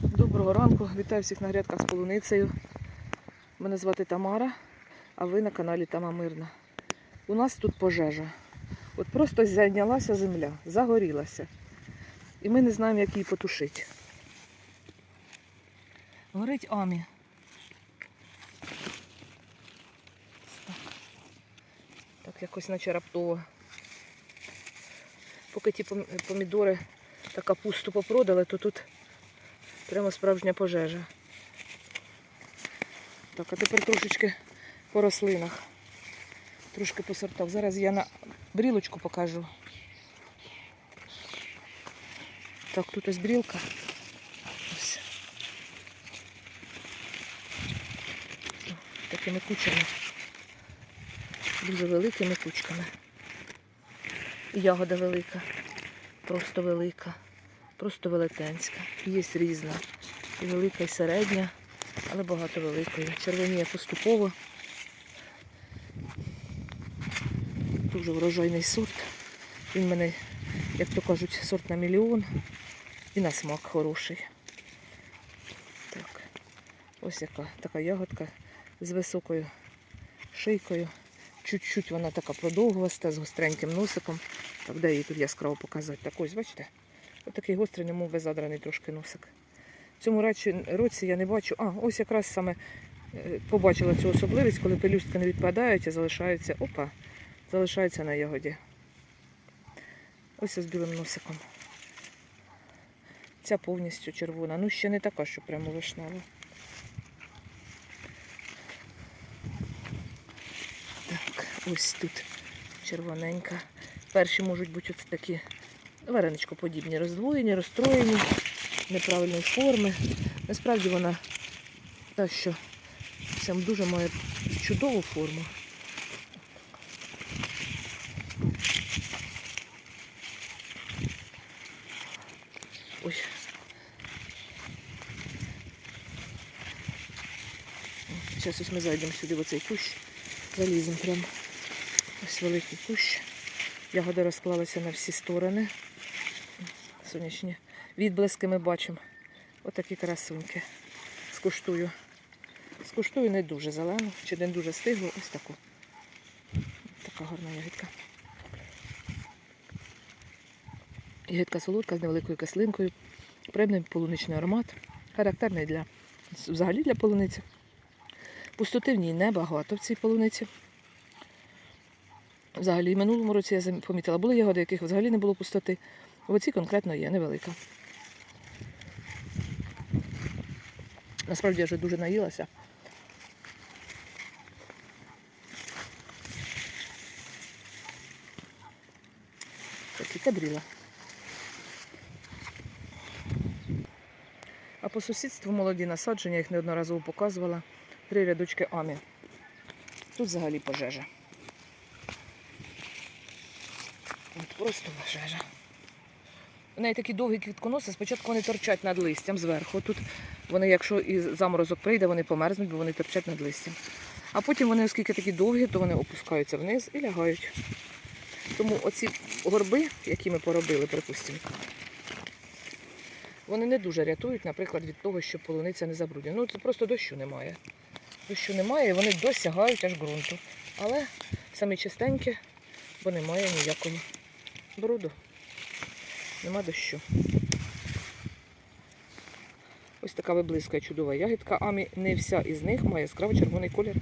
Доброго ранку, вітаю всіх на грядках з полуницею. Мене звати Тамара, а ви на каналі Тама Мирна. У нас тут пожежа. От просто зайнялася земля, загорілася. І ми не знаємо, як її потушити. Горить Амі. Так, якось наче раптово. Поки ті помідори та капусту попродали, то тут Прямо справжня пожежа. Так, а тепер трошечки по рослинах. Трошки по сортах. Зараз я на брілочку покажу. Так, тут ось брілка. Ось. Такими кучами. Дуже великими кучками. Ягода велика. Просто велика. Просто велетенська. Є різна. І велика, і середня, але багато великої. Червоніє поступово. Дуже врожайний сорт. Він в мене, як то кажуть, сорт на мільйон. І на смак хороший. Так. Ось яка така ягодка з високою шийкою. Чуть-чуть вона така продовгуваста, з гостреньким носиком. Так, де її тут яскраво показати? Так ось, бачите? Отакий гострий, немов би задраний трошки носик. В цьому році я не бачу. А, ось якраз саме е, побачила цю особливість, коли пелюстки не відпадають, а залишаються. Опа, залишаються на ягоді. Ось з білим носиком. Ця повністю червона. Ну, ще не така, що прямо вишнева. Так, ось тут червоненька. Перші можуть бути ось такі вареничкоподібні, роздвоєні, розстроєні, неправильної форми. Насправді вона та, що сам дуже має чудову форму. Ой. Зараз ось ми зайдемо сюди в оцей кущ, заліземо прямо. Ось великий кущ. Ягода розклалася на всі сторони. Сонячні відблиски ми бачимо. Отакі красуньки. Скуштую. Скуштую не дуже зелену, чи не дуже стиглу. Ось таку. Така гарна ягідка. Ягідка солодка з невеликою кислинкою. Приємний полуничний аромат. Характерний для взагалі для полуниці. Пустоти в ній небагато в цій полуниці. Взагалі, і минулому році я помітила, були ягоди, яких взагалі не було пустоти. В оцій конкретно є невелика. Насправді я вже дуже наїлася. Такі кадріла. А по сусідству молоді насадження, їх неодноразово показувала. Три рядочки амі. Тут взагалі пожежа. От просто пожежа. У неї такі довгі квітконоси, спочатку вони торчать над листям зверху. Тут вони, якщо і заморозок прийде, вони померзнуть, бо вони торчать над листям. А потім вони, оскільки такі довгі, то вони опускаються вниз і лягають. Тому оці горби, які ми поробили, припустимо, вони не дуже рятують, наприклад, від того, що полуниця не забруднена. Ну, це просто дощу немає. Дощу немає, і вони досягають аж ґрунту. Але самі чистенькі, бо немає ніякого бруду. Нема дощу. Ось така виблискає чудова ягідка. Амі не вся із них має яскраво червоний колір.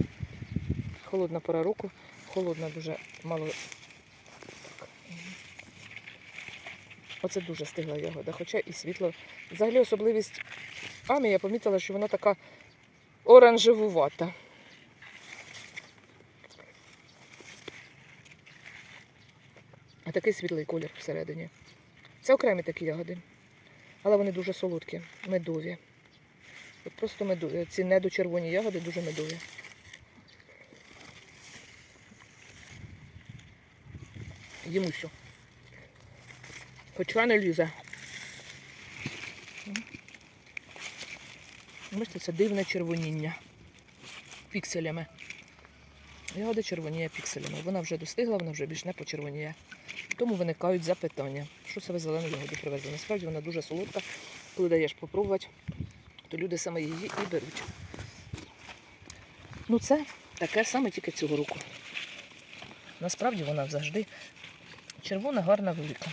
Холодна пора року. Холодна дуже мало. Оце дуже стигла ягода, хоча і світло. Взагалі особливість Амі я помітила, що вона така оранжевувата. А такий світлий колір всередині. Це окремі такі ягоди. Але вони дуже солодкі, медові. От просто медові. Ці недочервоні ягоди дуже медові. Їм усю. Хоч не лізе. Бачите, це дивне червоніння пікселями. Ягода червоніє пікселями. Вона вже достигла, вона вже більш не почервоніє. Тому виникають запитання, що це ви зелену ягоду привезли. Насправді вона дуже солодка, коли даєш попробувати. то люди саме її і беруть. Ну, це таке саме тільки цього року. Насправді вона завжди червона, гарна, велика.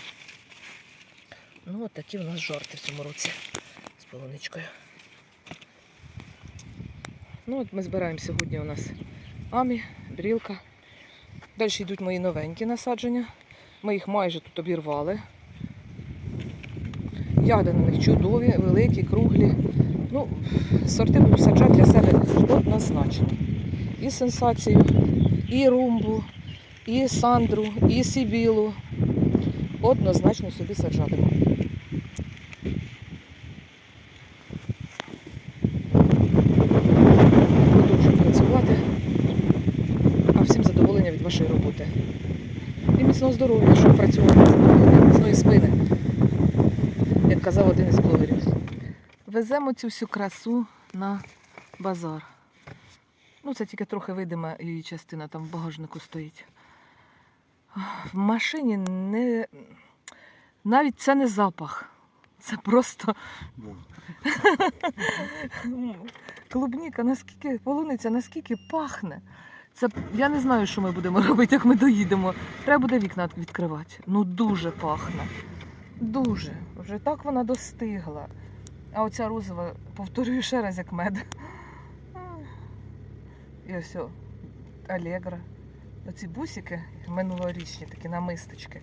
Ну, от такі в нас жарти в цьому році з полуничкою. Ну, от ми збираємо сьогодні у нас амі, брілка. Далі йдуть мої новенькі насадження. Ми їх майже тут обірвали. Ягоди на них чудові, великі, круглі. Ну, сорти буду саджати для себе однозначно. І сенсацію, і румбу, і сандру, і сібілу. Однозначно собі саджатиму. Міцного здоров'я, щоб працювати, задоволення, міцної спини, як казав один із блогерів. Веземо цю всю красу на базар. Ну, це тільки трохи видима її частина, там в багажнику стоїть. В машині не. Навіть це не запах. Це просто клубніка, наскільки, полуниця, наскільки пахне. Це я не знаю, що ми будемо робити, як ми доїдемо. Треба буде вікна відкривати. Ну дуже пахне. Дуже. Вже так вона достигла. А оця розова, повторюю ще раз, як мед. І ось о, Алегра. Оці бусики минулорічні, такі намисточки.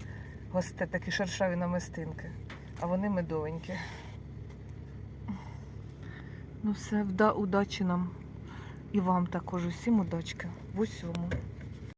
Госте, такі шершаві намистинки. А вони медовенькі. Ну все, вда, удачі нам. І вам також усім удачки в усьому.